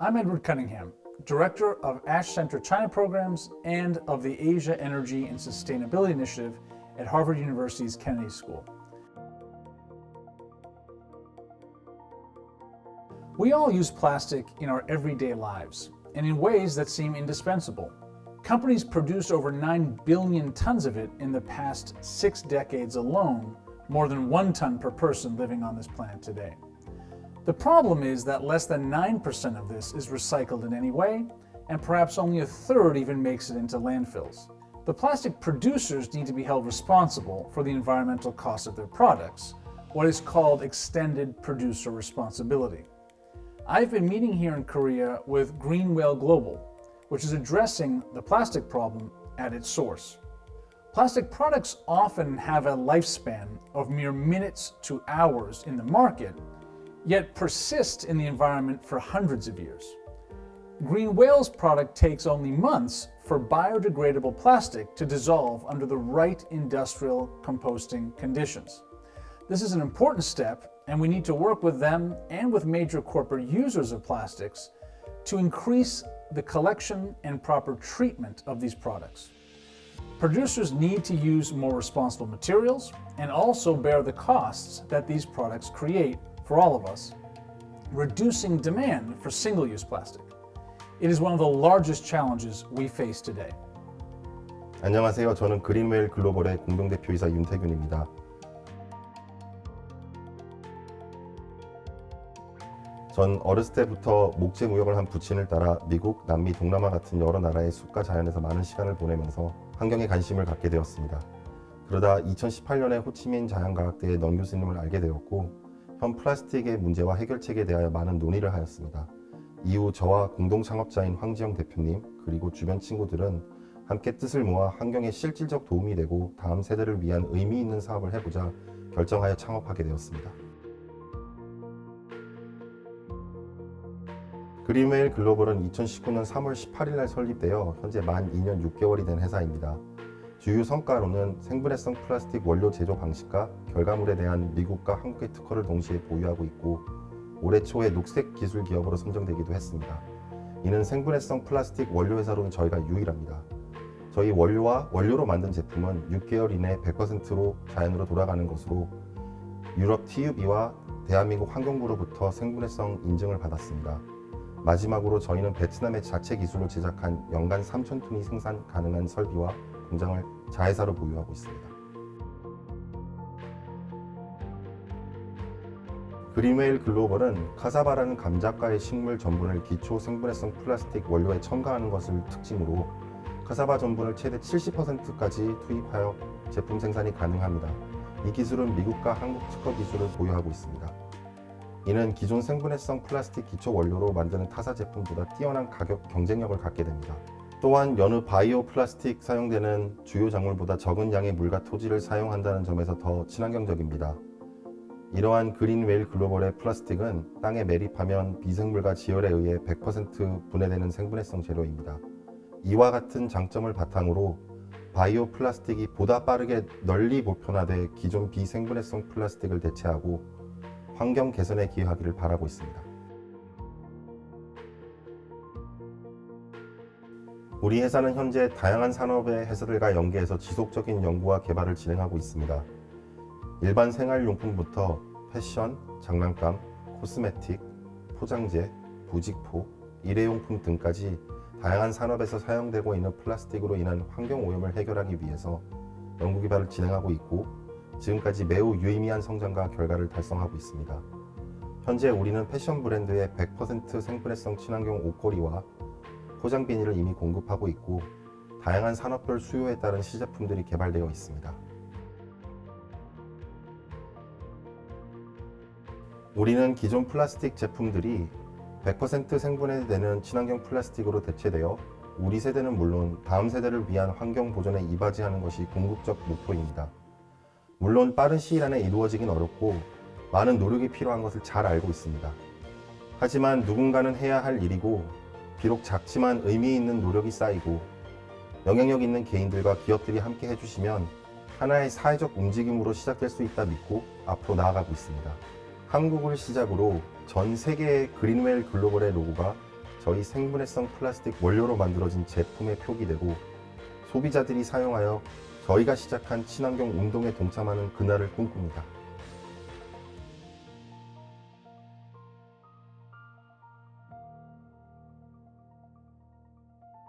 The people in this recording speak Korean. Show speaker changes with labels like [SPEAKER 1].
[SPEAKER 1] I'm Edward Cunningham, Director of Ash Center China Programs and of the Asia Energy and Sustainability Initiative at Harvard University's Kennedy School. We all use plastic in our everyday lives and in ways that seem indispensable. Companies produced over 9 billion tons of it in the past six decades alone, more than one ton per person living on this planet today. The problem is that less than 9% of this is recycled in any way, and perhaps only a third even makes it into landfills. The plastic producers need to be held responsible for the environmental cost of their products, what is called extended producer responsibility. I've been meeting here in Korea with Green Whale Global, which is addressing the plastic problem at its source. Plastic products often have a lifespan of mere minutes to hours in the market, yet persist in the environment for hundreds of years. Green Whale's product takes only months for biodegradable plastic to dissolve under the right industrial composting conditions. This is an important step, and we need to work with them and with major corporate users of plastics to increase the collection and proper treatment of these products. Producers need to use more responsible materials and also bear the costs that these products create for all of us, reducing demand for single use plastic. It is one of the largest challenges we face today.
[SPEAKER 2] 안녕하세요. 저는 그린웨일 글로벌의 공동대표이사 윤태균입니다. 전 어렸을 때부터 목재 무역을 한 부친을 따라 미국, 남미, 동남아 같은 여러 나라의 숲과 자연에서 많은 시간을 보내면서 환경에 관심을 갖게 되었습니다. 그러다 2018년에 호치민 자연과학대의 넌 교수님을 알게 되었고 현 플라스틱의 문제와 해결책에 대하여 많은 논의를 하였습니다. 이후 저와 공동 창업자인 황지영 대표님 그리고 주변 친구들은 함께 뜻을 모아 환경에 실질적 도움이 되고 다음 세대를 위한 의미 있는 사업을 해보자 결정하여 창업하게 되었습니다. 그린웨일 글로벌은 2019년 3월 18일 날 설립되어 현재 만 2년 6개월이 된 회사입니다. 주요 성과로는 생분해성 플라스틱 원료 제조 방식과 결과물에 대한 미국과 한국의 특허를 동시에 보유하고 있고 올해 초에 녹색 기술 기업으로 선정되기도 했습니다. 이는 생분해성 플라스틱 원료 회사로는 저희가 유일합니다. 저희 원료와 원료로 만든 제품은 6개월 이내 100%로 자연으로 돌아가는 것으로 유럽 TUB와 대한민국 환경부로부터 생분해성 인증을 받았습니다. 마지막으로 저희는 베트남의 자체 기술로 제작한 연간 3,000톤이 생산 가능한 설비와 공장을 자회사로 보유하고 있습니다. 그린웨일 글로벌은 카사바라는 감자과의 식물 전분을 기초 생분해성 플라스틱 원료에 첨가하는 것을 특징으로 카사바 전분을 최대 70%까지 투입하여 제품 생산이 가능합니다. 이 기술은 미국과 한국 특허 기술을 보유하고 있습니다. 이는 기존 생분해성 플라스틱 기초 원료로 만드는 타사 제품보다 뛰어난 가격 경쟁력을 갖게 됩니다. 또한 여느 바이오 플라스틱 사용되는 주요 작물보다 적은 양의 물과 토지를 사용한다는 점에서 더 친환경적입니다. 이러한 그린웨일 글로벌의 플라스틱은 땅에 매립하면 비생물과 지열에 의해 100% 분해되는 생분해성 재료입니다. 이와 같은 장점을 바탕으로 바이오 플라스틱이 보다 빠르게 널리 보편화돼 기존 비생분해성 플라스틱을 대체하고 환경 개선에 기여하기를 바라고 있습니다. 우리 회사는 현재 다양한 산업의 회사들과 연계해서 지속적인 연구와 개발을 진행하고 있습니다. 일반 생활용품부터 패션, 장난감, 코스메틱, 포장재, 부직포, 일회용품 등까지 다양한 산업에서 사용되고 있는 플라스틱으로 인한 환경 오염을 해결하기 위해서 연구 개발을 진행하고 있고 지금까지 매우 유의미한 성장과 결과를 달성하고 있습니다. 현재 우리는 패션 브랜드의 100% 생분해성 친환경 옷걸이와 포장 비닐을 이미 공급하고 있고 다양한 산업별 수요에 따른 시제품들이 개발되어 있습니다. 우리는 기존 플라스틱 제품들이 100% 생분해 되는 친환경 플라스틱으로 대체되어 우리 세대는 물론 다음 세대를 위한 환경 보존에 이바지하는 것이 궁극적 목표입니다. 물론 빠른 시일 안에 이루어지긴 어렵고 많은 노력이 필요한 것을 잘 알고 있습니다. 하지만 누군가는 해야 할 일이고 비록 작지만 의미 있는 노력이 쌓이고 영향력 있는 개인들과 기업들이 함께 해주시면 하나의 사회적 움직임으로 시작될 수 있다 믿고 앞으로 나아가고 있습니다. 한국을 시작으로 전 세계의 그린웰 글로벌의 로고가 저희 생분해성 플라스틱 원료로 만들어진 제품에 표기되고 소비자들이 사용하여 저희가 시작한 친환경 운동에 동참하는 그날을 꿈꿉니다.